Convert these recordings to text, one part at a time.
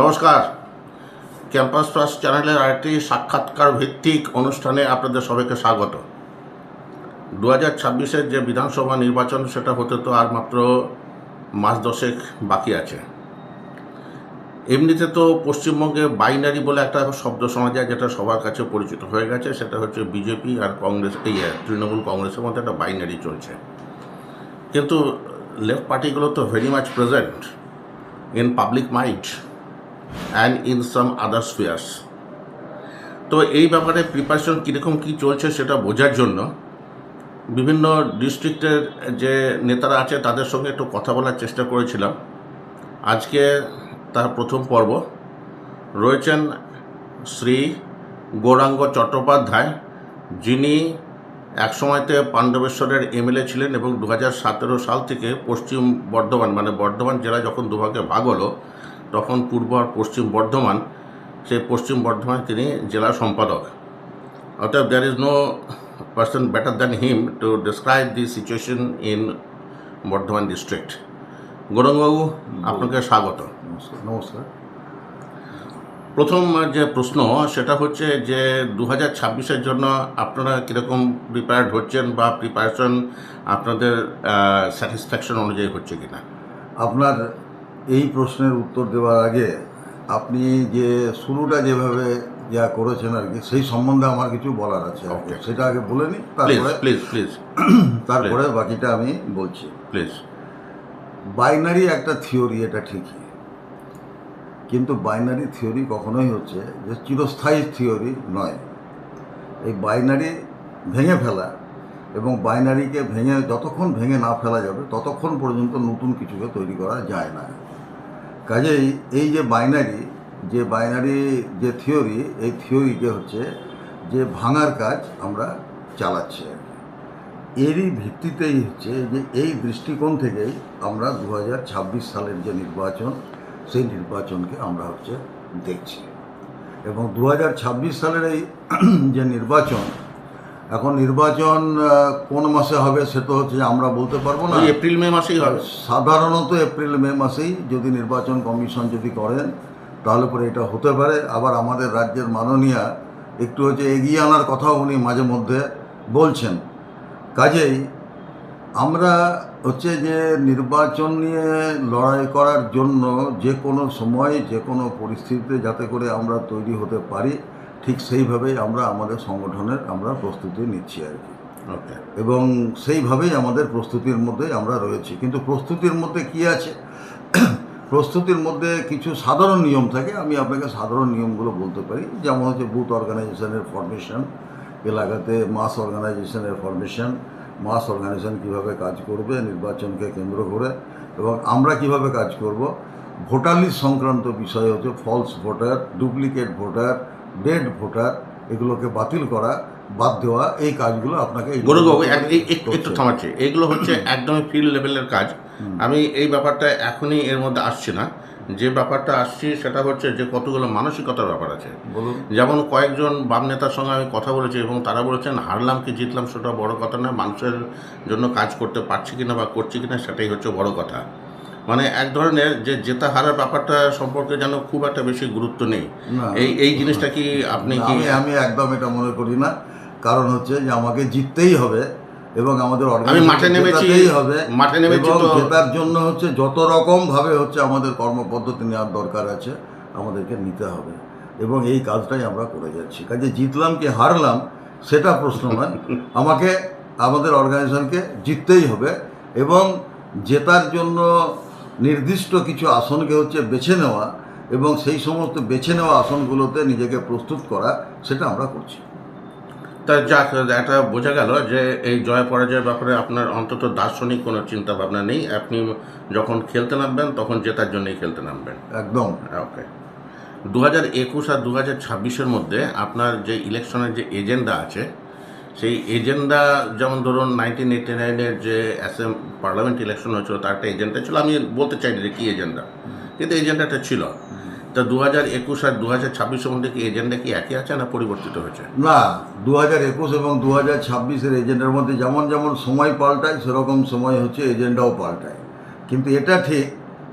নমস্কার। Campus plus চ্যানেলের আরেকটি সাক্ষাৎকার ভিত্তিক অনুষ্ঠানে আপনাদের সবাইকে স্বাগত। দু হাজার ছাব্বিশের যে বিধানসভা নির্বাচন, সেটা হতে তো আর মাত্র মাস দশেক বাকি আছে। এমনিতে তো পশ্চিমবঙ্গে বাইনারি বলে একটা শব্দ শোনা যায়, যেটা সবার কাছে পরিচিত হয়ে গেছে। সেটা হচ্ছে বিজেপি আর কংগ্রেস, এই তৃণমূল কংগ্রেসের মধ্যে একটা বাইনারি চলছে। কিন্তু লেফট পার্টিগুলো তো very much present in public mind and in some other spheres তো এই ব্যাপারে প্রিপারেশন কীরকম কী চলছে সেটা বোঝার জন্য বিভিন্ন ডিস্ট্রিক্টের যে নেতারা আছে তাদের সঙ্গে একটু কথা বলার চেষ্টা করেছিলাম। আজকে তার প্রথম পর্ব। রয়েছেন শ্রী গৌরাঙ্গ চট্টোপাধ্যায়। যিনি একসময়তে পাণ্ডবেশ্বরের এমএলএ ছিলেন এবং দু হাজার সতেরো সাল থেকে পশ্চিম বর্ধমান মানে বর্ধমান জেলা যখন দুভাগে ভাগ হলো তখন পূর্ব আর পশ্চিম বর্ধমান সেই পশ্চিম বর্ধমানে তিনি জেলা সম্পাদক। অর্থাৎ there is no person better than him to describe the situation in Bardhaman district গৌরঙ্গবাবু আপনাকে স্বাগত। নমস্কার নমস্কার। প্রথম যে প্রশ্ন সেটা হচ্ছে যে দু হাজার ছাব্বিশের জন্য আপনারা কীরকম প্রিপেয়ার্ড হচ্ছেন বা প্রিপারেশন আপনাদের স্যাটিসফ্যাকশন অনুযায়ী হচ্ছে কিনা? আপনার এই প্রশ্নের উত্তর দেওয়ার আগে আপনি যে শুরুটা যেভাবে যা করেছেন আর কি সেই সম্বন্ধে আমার কিছু বলার আছে সেটা আগে বলে নিই তারপরে প্লিজ প্লিজ তারপরে বাকিটা আমি বলছি। প্লিজ বাইনারি একটা থিওরি এটা ঠিকই। কিন্তু বাইনারি থিওরি কখনোই হচ্ছে যে চিরস্থায়ী থিওরি নয়। এই বাইনারি ভেঙে ফেলা এবং বাইনারিকে ভেঙে, যতক্ষণ ভেঙে না ফেলা যাবে, ততক্ষণ পর্যন্ত নতুন কিছুকে তৈরি করা যায় না। কাজেই এই যে বাইনারি যে বাইনারি যে থিওরি, এই থিওরিকে হচ্ছে যে ভাঙার কাজ আমরা চালাচ্ছি এরই ভিত্তিতেই হচ্ছে যে এই দৃষ্টিকোণ থেকেই আমরা দু হাজার ছাব্বিশ সালের যে নির্বাচন, সেই নির্বাচনকে আমরা হচ্ছে দেখছি। এবং দু হাজার ছাব্বিশ সালের এই যে নির্বাচন এখন নির্বাচন কোন মাসে হবে সে তো হচ্ছে আমরা বলতে পারব না। এপ্রিল মে মাসেই হবে। সাধারণত এপ্রিল মে মাসেই যদি নির্বাচন কমিশন যদি করেন তাহলে পরে এটা হতে পারে। আবার আমাদের রাজ্যের মাননীয়া একটু হচ্ছে এগিয়ে আনার কথাও উনি মাঝে মধ্যে বলছেন। কাজেই আমরা হচ্ছে যে নির্বাচন নিয়ে লড়াই করার জন্য যে কোনো সময় যে কোনো পরিস্থিতিতে যাতে করে আমরা তৈরি হতে পারি ঠিক সেইভাবেই আমরা আমাদের সংগঠনের আমরা প্রস্তুতি নিচ্ছি আর কি। ওকে। এবং সেইভাবেই আমাদের প্রস্তুতির মধ্যে আমরা রয়েছি। কিন্তু প্রস্তুতির মধ্যে কি আছে? প্রস্তুতির মধ্যে কিছু সাধারণ নিয়ম থাকে। আমি আপনাকে সাধারণ নিয়মগুলো বলতে পারি। যেমন হচ্ছে বুথ অর্গানাইজেশনের ফরমেশন এলাকাতে মাস অর্গানাইজেশনের ফরমেশন মাস অর্গানাইজেশন কীভাবে কাজ করবে নির্বাচনকে কেন্দ্র করে এবং আমরা কীভাবে কাজ করব। ভোটার লিস্ট সংক্রান্ত বিষয় হচ্ছে false voter duplicate voter dead voter এগুলোকে বাতিল করা বাদ দেওয়া এই কাজগুলো আপনাকে এই- গৌরবাবু এক- এই- এক- একটু থামাচ্ছি। এইগুলো হচ্ছে একদমই ফিল্ড লেভেলের কাজ। আমি এই ব্যাপারটা এখনই এর মধ্যে আসছি না। যে ব্যাপারটা আসছি সেটা হচ্ছে যে কতগুলো মানসিকতার ব্যাপার আছে। যেমন কয়েকজন বাম নেতার সঙ্গে আমি কথা বলেছি এবং তারা বলেছেন হারলাম কি জিতলাম সেটা বড় কথা না মানুষের জন্য কাজ করতে পারছি কিনা বা করছি কিনা সেটাই হচ্ছে বড় কথা। মানে এক ধরনের যে জেতা হারার ব্যাপারটা সম্পর্কে যেন খুব একটা বেশি গুরুত্ব নেই। এই এই জিনিসটা কি আপনি কি আমি একদম এটা মনে করি না। কারণ হচ্ছে যে আমাকে জিততেই হবে এবং আমাদের আমি মাঠে নেমেছি হবে মাঠে নেমেছি জেতার জন্য হচ্ছে যত রকম ভাবে হচ্ছে আমাদের কর্মপদ্ধতি নেওয়ার দরকার আছে আমাদেরকে নিতে হবে। এবং এই কাজটাই আমরা করে যাচ্ছি। কাজে জিতলাম কি হারলাম সেটা প্রশ্ন নয়। আমাকে আমাদের অর্গানাইজেশনকে জিততেই হবে এবং জেতার জন্য নির্দিষ্ট কিছু আসনকে হচ্ছে বেছে নেওয়া এবং সেই সমস্ত বেছে নেওয়া আসনগুলোতে নিজেকে প্রস্তুত করা সেটা আমরা করছি। তা যাক এটা বোঝা গেল যে এই জয় পরাজয়ের ব্যাপারে আপনার অন্তত দার্শনিক কোনো চিন্তা ভাবনা নেই। আপনি যখন খেলতে নামবেন তখন জেতার জন্যই খেলতে নামবেন। একদম। ওকে। দু হাজার একুশ আর দু হাজার ছাব্বিশের মধ্যে আপনার যে ইলেকশনের যে এজেন্ডা আছে সেই এজেন্ডা যেমন ধরুন নাইনটিন এইটি নাইনের যে অ্যাসেম, পার্লামেন্ট ইলেকশন হয়েছিল, তার একটা এজেন্ডা ছিল। আমি বলতে চাইনি যে কী এজেন্ডা, কিন্তু এজেন্ডাটা ছিল। তা দু হাজার একুশ আর দু হাজার ছাব্বিশের মধ্যে কি এজেন্ডা কি একই আছে না পরিবর্তিত হয়েছে? না দু হাজার একুশ এবং দু হাজার ছাব্বিশের এজেন্ডার মধ্যে যেমন যেমন সময় পাল্টায়, সেরকম সময় হচ্ছে এজেন্ডাও পাল্টায়। কিন্তু এটা ঠিক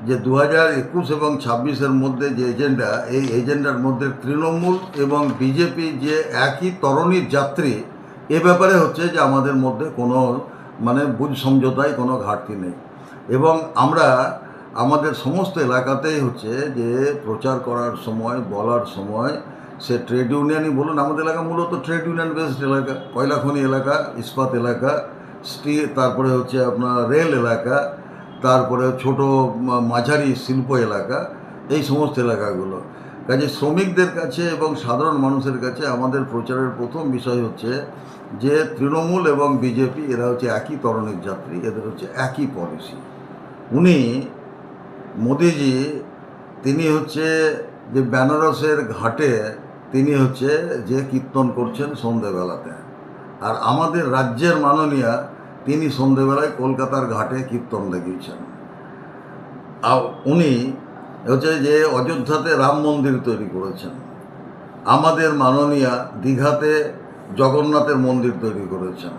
যে দু হাজার একুশ এবং ছাব্বিশের মধ্যে যে এজেন্ডা, এই এজেন্ডার মধ্যে তৃণমূল এবং বিজেপি যে একই তরণীর যাত্রী এ ব্যাপারে হচ্ছে যে আমাদের মধ্যে কোনো মানে বুঝ সমঝোতায় কোনো ঘাটতি নেই। এবং আমরা আমাদের সমস্ত এলাকাতেই হচ্ছে যে প্রচার করার সময়, বলার সময়, সে ট্রেড ইউনিয়নই বলুন, আমাদের এলাকা মূলত ট্রেড ইউনিয়ন বেসড এলাকা, কয়লাখনি এলাকা, ইস্পাত এলাকা স্টিল তারপরে হচ্ছে আপনার রেল এলাকা, তারপরে ছোট মাঝারি শিল্প এলাকা, এই সমস্ত এলাকাগুলো। কাজে শ্রমিকদের কাছে এবং সাধারণ মানুষের কাছে আমাদের প্রচারের প্রথম বিষয় হচ্ছে যে তৃণমূল এবং বিজেপি, এরা হচ্ছে একই তরণের যাত্রী, এদের হচ্ছে একই পলিসি উনি, মোদিজি, তিনি হচ্ছে যে বেনারসের ঘাটে তিনি হচ্ছে যে কীর্তন করছেন সন্ধেবেলাতে। আর আমাদের রাজ্যের মাননীয়া, তিনি সন্ধেবেলায় কলকাতার ঘাটে কীর্তন লাগিয়েছেন আর উনি হচ্ছে যে অযোধ্যাতে রাম মন্দির তৈরি করেছেন। আমাদের মাননীয়া দীঘাতে জগন্নাথের মন্দির তৈরি করেছেন।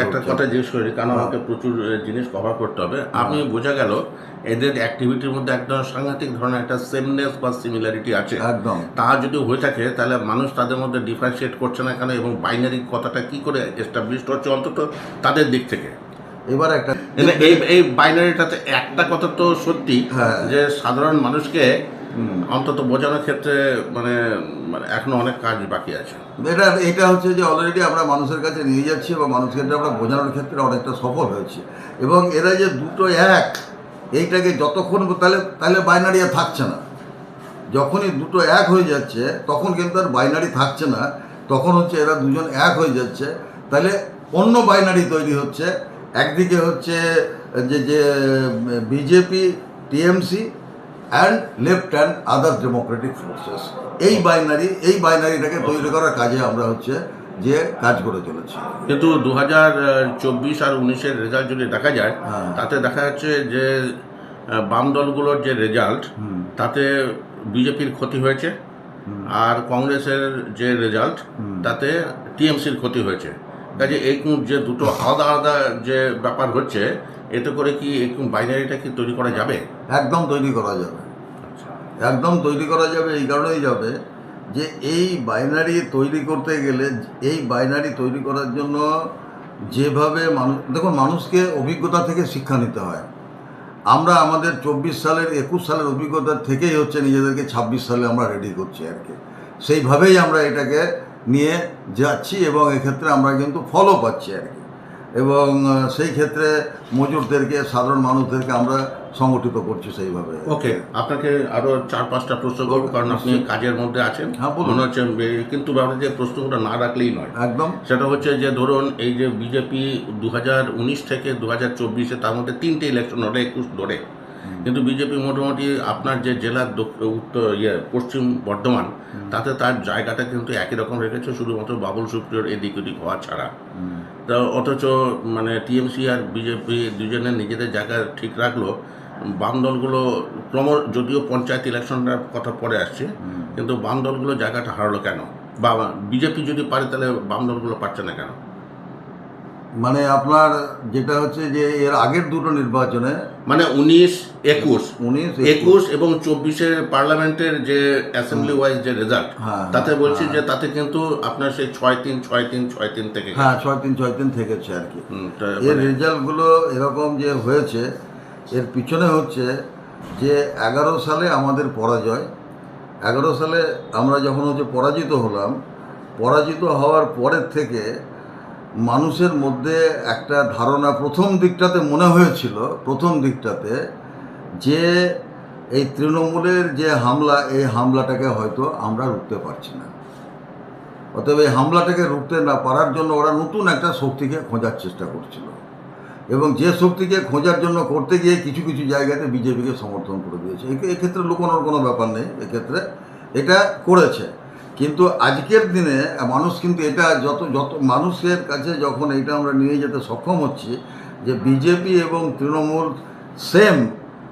একটা কথা জিজ্ঞেস করি কারণ আমাকে প্রচুর জিনিস কভার করতে হবে। আমি বোঝা গেল এদের অ্যাক্টিভিটির মধ্যে একদম সাংঘাতিক ধরনের একটা সেমনেস বা সিমিলারিটি আছে। একদম। তা যদি হয়ে থাকে তাহলে মানুষ তাদের মধ্যে ডিফারেন্সিয়েট করছে না কেন এবং বাইনারি কথাটা কি করে এস্টাবলিশড হচ্ছে অন্তত তাদের দিক থেকে? এবার একটা এই এই বাইনারিটাতে একটা কথা তো সত্যি হ্যাঁ। যে সাধারণ মানুষকে অন্তত বোঝানোর ক্ষেত্রে মানে মানে এখনও অনেক কাজ বাকি আছে। এটা এটা হচ্ছে যে অলরেডি আমরা মানুষের কাছে নিয়ে যাচ্ছি এবং মানুষকে আমরা বোঝানোর ক্ষেত্রে অনেকটা সফল হয়েছি। এবং এরা যে দুটো এক এইটাকে যতক্ষণ তাহলে তাহলে বাইনারি আর থাকছে না। যখনই দুটো এক হয়ে যাচ্ছে তখন কিন্তু আর বাইনারি থাকছে না। তখন হচ্ছে এরা দুজন এক হয়ে যাচ্ছে। তাহলে অন্য বাইনারি তৈরি হচ্ছে। একদিকে হচ্ছে যে যে BJP TMC and left and other democratic forces এই বাইনারি এই বাইনারিটাকে তৈরি করার কাজে আমরা হচ্ছে যে কাজ করে চলেছি। কিন্তু দু হাজার চব্বিশ আর উনিশের রেজাল্ট যদি দেখা যায় হ্যাঁ। তাতে দেখা যাচ্ছে যে বাম দলগুলোর যে রেজাল্ট তাতে বিজেপির ক্ষতি হয়েছে আর কংগ্রেসের যে রেজাল্ট। তাতে টিএমসির ক্ষতি হয়েছে। কাজে এই যে দুটো আলাদা আলাদা যে ব্যাপার হচ্ছে এতে করে কি এই বাইনারিটা কি তৈরি করা যাবে? একদম তৈরি করা যাবে। একদম তৈরি করা যাবে এই কারণেই যাবে যে এই বাইনারি তৈরি করতে গেলে এই বাইনারি তৈরি করার জন্য যেভাবে মানুষ দেখুন মানুষকে অভিজ্ঞতা থেকে শিক্ষা নিতে হয়। আমরা আমাদের চব্বিশ সালের একুশ সালের অভিজ্ঞতা থেকেই হচ্ছে নিজেদেরকে ছাব্বিশ সালে আমরা রেডি করছি আর কি। সেইভাবেই আমরা এটাকে নিয়ে যাচ্ছি এবং এক্ষেত্রে আমরা কিন্তু ফলও পাচ্ছি আর কি। এবং সেই ক্ষেত্রে মজুরদেরকে সাধারণ মানুষদেরকে আমরা সংগঠিত করছি সেইভাবে। ওকে আপনাকে আরও চার পাঁচটা প্রশ্ন করব কারণ আপনি কাজের মধ্যে আছেন। হ্যাঁ, বলুন। মনে হচ্ছে কিন্তু ভাবছি যে প্রশ্নগুলো না রাখলেই নয়। একদম। সেটা হচ্ছে যে ধরুন এই যে বিজেপি দু উনিশ থেকে দু হাজার চব্বিশে তার মধ্যে তিনটে ইলেকশন হলো একুশ ধরে। কিন্তু বিজেপি মোটামুটি আপনার যে জেলার উত্তর ইয়ে পশ্চিম বর্ধমান তাতে তার জায়গাটা কিন্তু একই রকম রেখেছে শুধুমাত্র বাবুল সুপ্রিয়র এদিক ওদিক হওয়া ছাড়া। তা অথচ মানে টিএমসি আর বিজেপি দুজনের নিজেদের জায়গা ঠিক রাখল। বাম দলগুলো ক্রম যদিও পঞ্চায়েত ইলেকশনটার কথা পরে আসছে কিন্তু বাম দলগুলো জায়গাটা হারালো কেন? বা বিজেপি যদি পারে তাহলে বাম দলগুলো পারছে না কেন? মানে আপনার যেটা হচ্ছে যে এর আগের দুটো নির্বাচনে মানে উনিশ একুশ। উনিশ একুশ। এবং চব্বিশের পার্লামেন্টের যে অ্যাসেম্বলি ওয়াইজ যে রেজাল্ট হ্যাঁ, তাতে হ্যাঁ, বলছি হ্যাঁ। যে তাতে কিন্তু আপনার সেই ছয় তিন ছয় তিন ছয় তিন থেকে হ্যাঁ ছয় তিন ছয় তিন থেকেছে আর কি। এর মানে- রেজাল্টগুলো এরকম যে হয়েছে এর পিছনে হচ্ছে যে এগারো সালে আমাদের পরাজয় এগারো সালে আমরা যখন হচ্ছে পরাজিত হলাম পরাজিত হওয়ার পরের থেকে মানুষের মধ্যে একটা ধারণা প্রথম দিকটাতে মনে হয়েছিল, প্রথম দিকটাতে, যে এই তৃণমূলের যে হামলা, এই হামলাটাকে হয়তো আমরা রুখতে পারছি না। অতএব এই হামলাটাকে রুখতে না পারার জন্য ওরা নতুন একটা শক্তিকে খোঁজার চেষ্টা করছিল। এবং যে শক্তিকে খোঁজার জন্য করতে গিয়ে কিছু কিছু জায়গাতে বিজেপিকে সমর্থন করে দিয়েছে। একে- এক্ষেত্রে লুকোনোর কোনো ব্যাপার নেই, এক্ষেত্রে এটা করেছে। কিন্তু আজকের দিনে মানুষ কিন্তু এটা যত যত মানুষের কাছে যখন এটা আমরা নিয়ে যেতে সক্ষম হচ্ছি যে বিজেপি এবং তৃণমূল সেম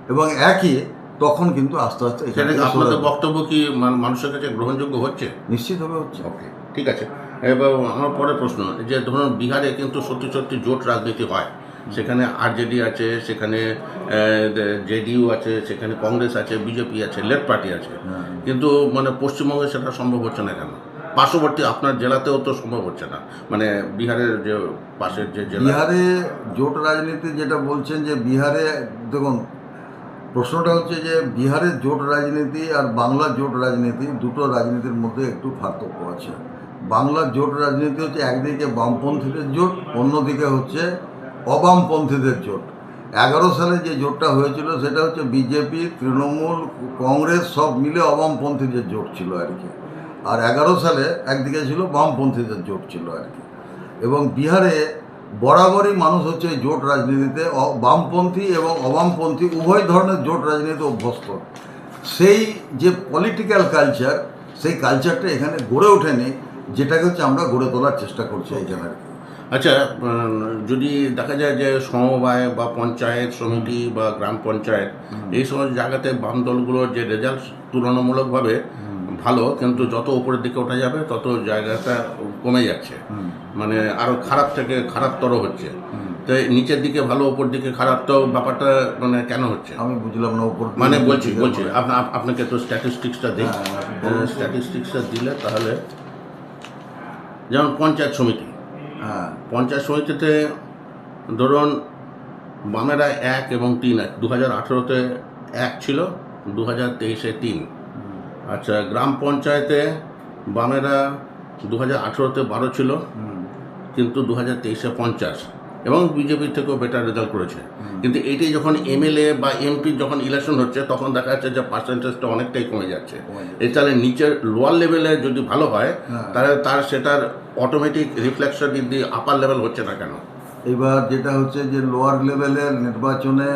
এবং একই তখন কিন্তু আস্তে আস্তে এখানে আপনাদের বক্তব্য কি মান- মানুষের কাছে গ্রহণযোগ্য হচ্ছে? নিশ্চিতভাবে হচ্ছে। ওকে ঠিক আছে। এবার আমার পরে প্রশ্ন যে ধরুন বিহারে কিন্তু সত্যি সত্যি জোট রাজনীতি হয়। সেখানে আরজেডি আছে সেখানে জেডিইউ আছে সেখানে কংগ্রেস আছে বিজেপি আছে লেফট পার্টি আছে। কিন্তু মানে পশ্চিমবঙ্গে সেটা সম্ভব হচ্ছে না কেন? পার্শ্ববর্তী আপনার জেলাতেও তো সম্ভব হচ্ছে না। মানে বিহারের যে পাশের যে জেলা। বিহারে জোট রাজনীতি যেটা বলছেন যে বিহারে দেখুন প্রশ্নটা হচ্ছে যে বিহারের জোট রাজনীতি আর বাংলার জোট রাজনীতি দুটো রাজনীতির মধ্যে একটু পার্থক্য আছে। বাংলার জোট রাজনীতি হচ্ছে একদিকে বামপন্থীদের জোট অন্যদিকে হচ্ছে অবামপন্থীদের জোট। এগারো সালে যে জোটটা হয়েছিল সেটা হচ্ছে বিজেপি, তৃণমূল, কংগ্রেস সব মিলে অবামপন্থীদের জোট ছিল আর কি। আর এগারো সালে একদিকে ছিল বামপন্থীদের জোট ছিল আর কি। এবং বিহারে বরাবরই মানুষ হচ্ছে এই জোট রাজনীতিতে বামপন্থী এবং অবামপন্থী উভয় ধরনের জোট রাজনীতিতে অভ্যস্ত। সেই যে পলিটিক্যাল কালচার সেই কালচারটা এখানে গড়ে ওঠেনি, যেটাকে হচ্ছে আমরা গড়ে তোলার চেষ্টা করছি এইখানে আর কি। আচ্ছা যদি দেখা যায় যে সমবায় বা পঞ্চায়েত সমিতি বা গ্রাম পঞ্চায়েত এই সমস্ত জায়গাতে বাম দলগুলোর যে রেজাল্ট তুলনামূলকভাবে ভালো কিন্তু যত উপরের দিকে ওঠা যাবে তত জায়গাটা কমে যাচ্ছে। মানে আরও খারাপ থেকে খারাপতর হচ্ছে। তো নিচের দিকে ভালো উপর দিকে খারাপ তো ব্যাপারটা মানে কেন হচ্ছে? আমি বুঝলাম না উপর দিকে মানে বলছি বলছি বলে। আপনাকে তো স্ট্যাটিস্টিক্সটা দিই। স্ট্যাটিস্টিক্সটা দিলে তাহলে যেমন পঞ্চায়েত সমিতি হ্যাঁ পঞ্চায়েত সমিতিতে ধরুন বামেরা এক এবং তিন এক দু হাজার আঠেরোতে এক ছিল দু হাজার তেইশে তিন। আচ্ছা গ্রাম পঞ্চায়েতে বামেরা দু হাজার আঠেরোতে বারো ছিল কিন্তু দু হাজার তেইশে পঞ্চাশ। এবং বিজেপির থেকেও বেটার রেজাল্ট করেছে। কিন্তু এটি যখন এমএলএ বা এমপি যখন ইলেকশন হচ্ছে তখন দেখা যাচ্ছে যে পার্সেন্টেজটা অনেকটাই কমে যাচ্ছে। এছাড়া নিচের লোয়ার লেভেলে যদি ভালো হয় হ্যাঁ। তাহলে তার সেটার automatic reflection in upper level হচ্ছে না কেন? এবার যেটা হচ্ছে যে লোয়ার লেভেলের নির্বাচনে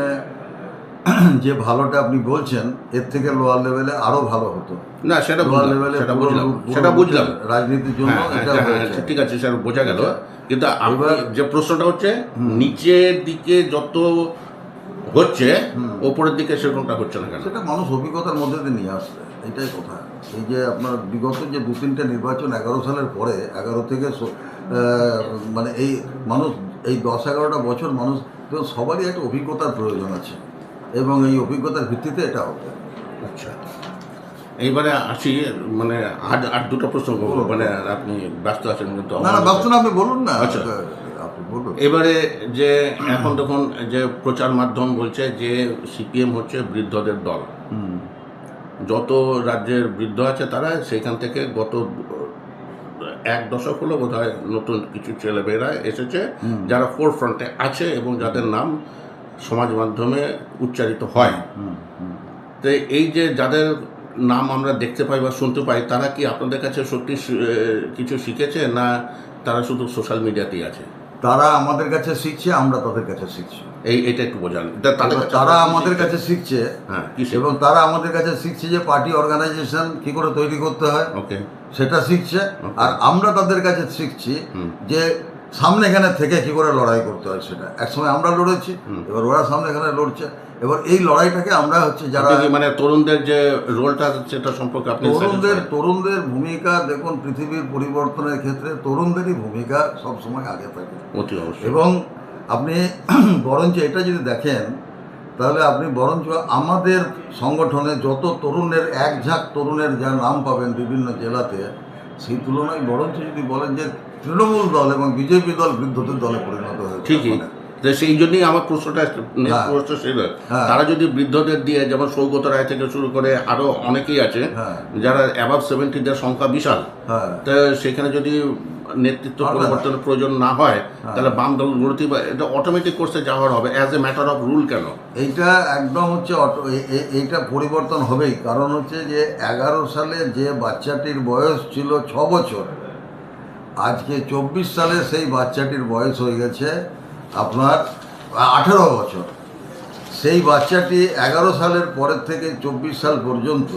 যে ভালোটা আপনি বলছেন এর থেকে লোয়ার লেভেলে আরও ভালো হতো। না সেটা লোয়ার লেভেলে সেটা বুঝলাম সেটা বুঝলাম। রাজনীতির জন্য হ্যাঁ, হ্যাঁ, এটা ঠিক আছে স্যার বোঝা গেল। কিন্তু আপনি এবার- যে প্রশ্নটা হচ্ছে নিচের দিকে যত হচ্ছে ওপরের দিকে সেরকমটা হচ্ছে না কেন? সেটা মানুষ অভিজ্ঞতার মধ্যে দিয়ে নিয়ে আসছে এটাই কথা। এই যে আপনার বিগত যে দু তিনটে নির্বাচন এগারো সালের পরে এগারো থেকে মানে এই মানুষ এই দশ এগারোটা বছর মানুষ সবারই একটা অভিজ্ঞতার প্রয়োজন আছে। এবং এই অভিজ্ঞতার ভিত্তিতে এটা হবে। আচ্ছা। এইবারে আসি মানে আজ আর দুটো প্রশ্ন করব মানে আপনি ব্যস্ত আছেন কিন্তু না না ভাবছেন আপনি বলুন না। আচ্ছা। বলুন। এবারে যে এখন দেখুন যে প্রচার মাধ্যম বলছে যে সিপিএম হচ্ছে বৃদ্ধদের দল যত রাজ্যের বৃদ্ধ আছে তারা সেখান থেকে গত এক দশক হলো বোধ নতুন কিছু ছেলে ছেলেমেয়েরা এসেছে যারা ফোর ফ্রন্টে আছে এবং যাদের নাম সমাজ মাধ্যমে উচ্চারিত হয়। তো এই যে যাদের নাম আমরা দেখতে পাই বা শুনতে পাই তারা কি আপনাদের কাছে সত্যি কিছু শিখেছে না তারা শুধু সোশ্যাল মিডিয়াতেই আছে? তারা আমাদের কাছে শিখছে আমরা তাদের কাছে শিখছি। এই এটা একটু বোঝান। তারা আমাদের কাছে শিখছে হ্যাঁ কি এবং তারা আমাদের কাছে শিখছে যে পার্টি অর্গানাইজেশন কি করে তৈরি করতে হয় ওকে। সেটা শিখছে। আর আমরা তাদের কাছে শিখছি যে সামনে এখানে থেকে কি করে লড়াই করতে হয় সেটা? একসময় আমরা লড়েছি এবার ওরা সামনে এখানে লড়ছে। এবার এই লড়াইটাকে আমরা হচ্ছে যারা মানে তরুণদের যে রোলটা সেটা সম্পর্কে আপনি তরুণদের তরুণদের ভূমিকা দেখুন পৃথিবীর পরিবর্তনের ক্ষেত্রে তরুণদেরই ভূমিকা সবসময় আগে থাকে। অতি অবশ্যই। এবং আপনি বরঞ্চ এটা যদি দেখেন তাহলে আপনি বরঞ্চ আমাদের সংগঠনে যত তরুণের এক ঝাঁক তরুণের যা নাম পাবেন বিভিন্ন জেলাতে সেই তুলনায় বরঞ্চ যদি বলেন যে তৃণমূল দল এবং বিজেপি দল বৃদ্ধদের দলে পরিণত হয়েছে ঠিকই। মানে। সেই জন্যই আমার প্রশ্নটা হ্যাঁ। প্রশ্ন ছিল হ্যাঁ। তারা যদি বৃদ্ধদের দিয়ে যেমন সৌগত রায় থেকে শুরু করে আরও অনেকেই আছে হ্যাঁ। যারা অ্যাবাভ সেভেন্টিদের সংখ্যা বিশাল হ্যাঁ। তো সেখানে যদি নেতৃত্ব পারবে পরিবর্তনের প্রয়োজন না হয় হ্যাঁ। তাহলে বাম দলগুলোতে বা- এটা অটোমেটিক কোর্সে যাওয়ার হবে as a matter of rule কেন? এইটা একদম হচ্ছে অটো এইটা পরিবর্তন হবেই। কারণ হচ্ছে যে এগারো সালে যে বাচ্চাটির বয়স ছিল ছ বছর আজকে চব্বিশ সালে সেই বাচ্চাটির বয়স হয়ে গেছে আপনার আঠেরো বছর। সেই বাচ্চাটি এগারো সালের পরের থেকে চব্বিশ সাল পর্যন্ত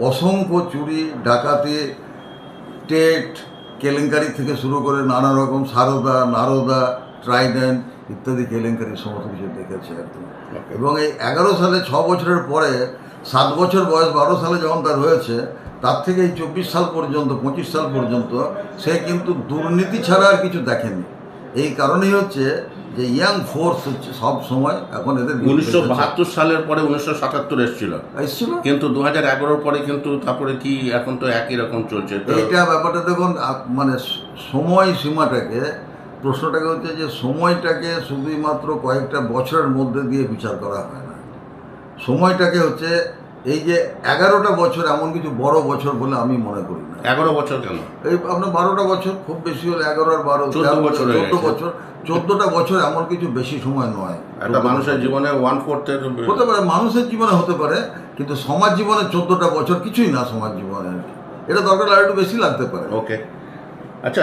অসংখ্য চুরি ডাকাতি টেট কেলেঙ্কারি থেকে শুরু করে নানা রকম সারদা নারদা ট্রাইডেন্ট ইত্যাদি কেলেঙ্কারি সমস্ত কিছু দেখেছে আর কি এবং এই এগারো সালে ছ বছরের পরে সাত বছর বয়স বারো সালে যখন তার হয়েছে তার থেকে এই চব্বিশ সাল পর্যন্ত পঁচিশ সাল পর্যন্ত সে কিন্তু দুর্নীতি ছাড়া আর কিছু দেখেনি। এই কারণেই হচ্ছে যে ইয়াং ফোর্স হচ্ছে সব সময় এখন এদের উনিশশো বাহাত্তর সালের পরে উনিশশো সাতাত্তর এসেছিল। এসছিল? কিন্তু দু হাজার এগারোর পরে কিন্তু তারপরে কি এখন তো একই রকম চলছে? এইটা ব্যাপারটা দেখুন মানে সময় সীমাটাকে প্রশ্নটাকে হচ্ছে যে সময়টাকে শুধুমাত্র কয়েকটা বছরের মধ্যে দিয়ে বিচার করা হয় না। সময়টাকে হচ্ছে এই যে এগারোটা বছর এমন কিছু বড় বছর বলে আমি মনে করি না। এগারো বছর কেন? এই আপনার বারোটা বছর খুব বেশি হলে এগারো আর বারো চোদ্দ বছর চোদ্দ বছর চোদ্দটা বছর এমন কিছু বেশি সময় নয়। একটা মানুষের জীবনে ওয়ান ফোর্থের হতে পারে মানুষের জীবনে হতে পারে কিন্তু সমাজ জীবনে চোদ্দটা বছর কিছুই না সমাজ জীবনে। এটা দরকার আর একটু বেশি লাগতে পারে। ওকে আচ্ছা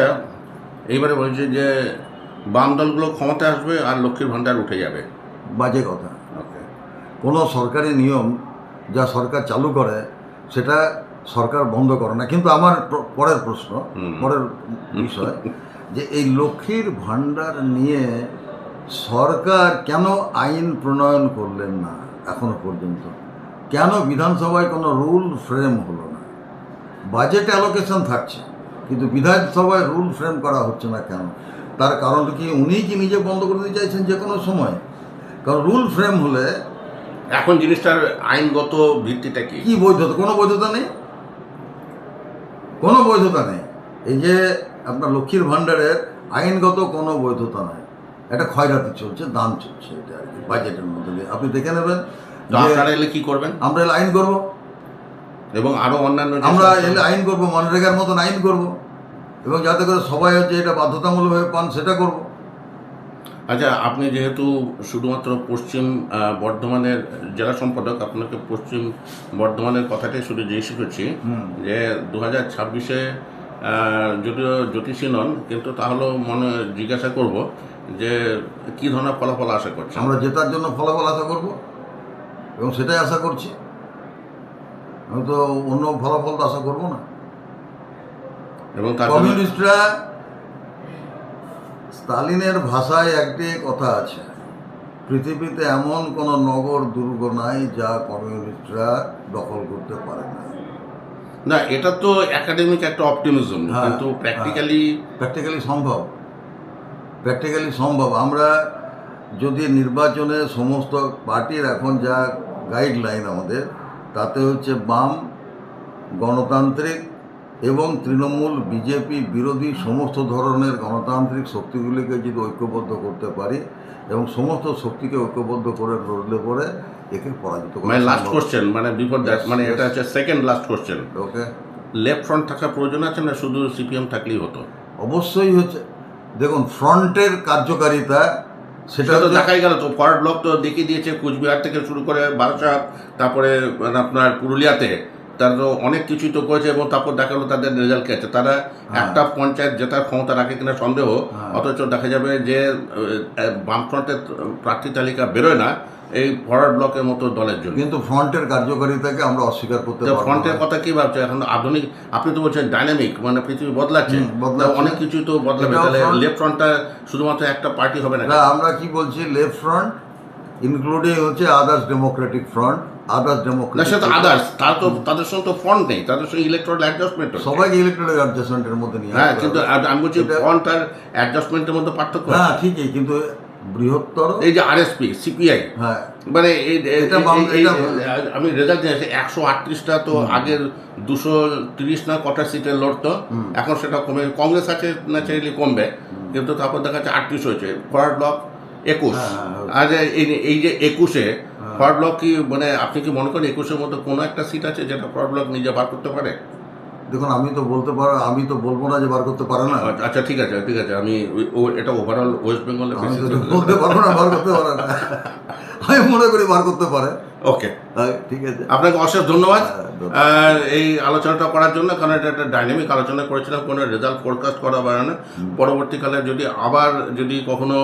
এইবারে বলছি যে বাম দলগুলো ক্ষমতা আসবে আর লক্ষ্মীর ভাণ্ডার উঠে যাবে। বাজে কথা। ওকে কোনো সরকারি নিয়ম যা সরকার চালু করে সেটা সরকার বন্ধ করে না। কিন্তু আমার পরের প্রশ্ন পরের বিষয় যে এই লক্ষ্মীর ভাণ্ডার নিয়ে সরকার কেন আইন প্রণয়ন করলেন না এখনও পর্যন্ত? কেন বিধানসভায় কোনো রুল ফ্রেম হলো না? বাজেট অ্যালোকেশন থাকছে কিন্তু বিধানসভায় রুল ফ্রেম করা হচ্ছে না কেন? তার কারণ কি উনিই কি নিজে বন্ধ করে দিতে চাইছেন যে কোনো সময়? কারণ রুল ফ্রেম হলে এখন জিনিসটার আইনগত ভিত্তিটা কি? কি বৈধতা? কোনো বৈধতা নেই? কোনো বৈধতা নেই। এই যে আপনার লক্ষ্মীর ভাণ্ডারের আইনগত কোনো বৈধতা নাই। এটা ক্ষয়রাতি চলছে দাম চলছে এটা আর কি বাজেটের মধ্যে দিয়ে। আপনি দেখে নেবেন আপনারা এলে কি করবেন? আমরা এলে আইন করব। এবং আরও অন্যান্য আমরা এলে আইন করব মনরেগার মতন আইন করব। এবং যাতে করে সবাই হচ্ছে এটা বাধ্যতামূলকভাবে পান সেটা করব। আচ্ছা আপনি যেহেতু শুধুমাত্র পশ্চিম বর্ধমানের জেলা সম্পাদক আপনাকে পশ্চিম বর্ধমানের কথাটাই শুধু জিজ্ঞেস করছি হুম। যে দু হাজার ছাব্বিশে যদিও জ্যোতিষী নন কিন্তু তাহলেও মনে জিজ্ঞাসা করব যে কি ধরনের ফলাফল আশা করছেন? আমরা জেতার জন্য ফলাফল আশা করব এবং সেটাই আশা করছি। আমি তো অন্য ফলাফল তো আশা করব না। এবং কমিউনিস্টরা স্টালিনের ভাষায় একটি কথা আছে পৃথিবীতে এমন কোন নগর দুর্গ নাই যা কমিউনিস্টরা দখল করতে পারে না। না এটা তো একাডেমিক একটা অপটিমিজম হ্যাঁ, কিন্তু প্র্যাকটিক্যালি প্র্যাকটিক্যালি সম্ভব। প্র্যাকটিক্যালি সম্ভব। আমরা যদি নির্বাচনে সমস্ত পার্টির এখন যা গাইডলাইন আমাদের তাতে হচ্ছে বাম গণতান্ত্রিক এবং তৃণমূল বিজেপি বিরোধী সমস্ত ধরনের গণতান্ত্রিক শক্তিগুলিকে যদি ঐক্যবদ্ধ করতে পারি এবং সমস্ত শক্তিকে ঐক্যবদ্ধ করে লড়লে পরে একে পরাজিত মানে লাস্ট কোশ্চেন মানে বিফোর দ্যাট মানে এটা হচ্ছে second last question okay left front থাকার প্রয়োজন আছে না শুধু সিপিএম থাকলেই হতো? অবশ্যই হচ্ছে দেখুন ফ্রন্টের কার্যকারিতা সেটা তো দেখাই গেল তো ফরওয়ার্ড ব্লক তো দেখিয়ে দিয়েছে কুচবিহার থেকে শুরু করে বারাসাত তারপরে আপনার পুরুলিয়াতে। তারা অনেক কিছুই তো করেছে এবং তারপর দেখা গেলো তাদের রেজাল্ট আছে। তারা একটা পঞ্চায়েত জেতার ক্ষমতা রাখে কিনা সন্দেহ হ্যাঁ। অথচ দেখা যাবে যে বামফ্রন্টের প্রার্থী তালিকা বেরোয় না এই ফরওয়ার্ড ব্লকের মতো দলের জন্য। কিন্তু ফ্রন্টের কার্যকারিতাকে আমরা অস্বীকার করতে তো পারব ফ্রন্টের কথা কি ভাবছে? এখন আধুনিক আপনি তো বলছেন ডাইনামিক মানে পৃথিবী বদলাচ্ছে। অনেক কিছু তো বদলাবে। তাহলে লেফট ফ্রন্টটা শুধুমাত্র একটা পার্টি হবে না না আমরা কি বলছি? লেফট ফ্রন্ট ইনক্লুডিং হচ্ছে আদার্স ডেমোক্রেটিক ফ্রন্ট আদার্স না ডেমোক্রেটিক সে তো আদার্স তার তো তাদের সঙ্গে তো ফ্রন্ট নেই। তাদের সঙ্গে ইলেকট্রাল অ্যাডজাস্টমেন্ট সবাইকে ইলেকট্রিক অ্যাডজাস্টমেন্টের মধ্যে নিয়ে হ্যাঁ কিন্তু। আমি বলছি ফ্রন্ট আর অ্যাডজাস্টমেন্টের মধ্যে পার্থক্য। হ্যাঁ। ঠিকই কিন্তু বৃহত্তর এই যে আরএসপি সিপিআই হ্যাঁ। মানে আমি রেজাল্ট জেনেছি একশো আটত্রিশটা তো আগের দুশো তিরিশ না কটা সিটে লড়তো। এখন সেটা কমে কংগ্রেস আছে ন্যাচারালি কমবে। কিন্তু তারপর দেখা যাচ্ছে আটত্রিশ হয়েছে। ফরওয়ার্ড ব্লক একুশ। হ্যাঁ, হ্যাঁ, আর এই- যে একুশে ফরওয়ার্ড ব্লক কি মানে আপনি কি মনে করেন একুশের মধ্যে কোনো একটা সিট আছে যেটা ফরওয়ার্ড ব্লক নিজে বার করতে পারে? দেখুন আমি তো বলতে পারো আমি তো বলব না যে বার করতে পারে না। আচ্ছা ঠিক আছে ঠিক আছে। আমি এটা ওভারঅল ওয়েস্ট বেঙ্গলের বলতে পারব না বার করতে পারে না। আমি মনে করি বার করতে পারে। ওকে ঠিক আছে। আপনাকে অশেষ ধন্যবাদ। হ্যাঁ, আর এই আলোচনাটা করার জন্য কারণ এটা একটা ডাইনামিক আলোচনা করেছিলাম কোনো রেজাল্ট ফোরকাস্ট করা পারে না পরবর্তীকালে যদি আবার যদি কখনো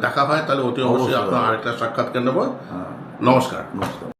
দেখা হয় তাহলে অতি অবশ্যই। অবশ্যই। আপনার আরেকটা সাক্ষাৎকার নেব। হ্যাঁ। নমস্কার। নমস্কার।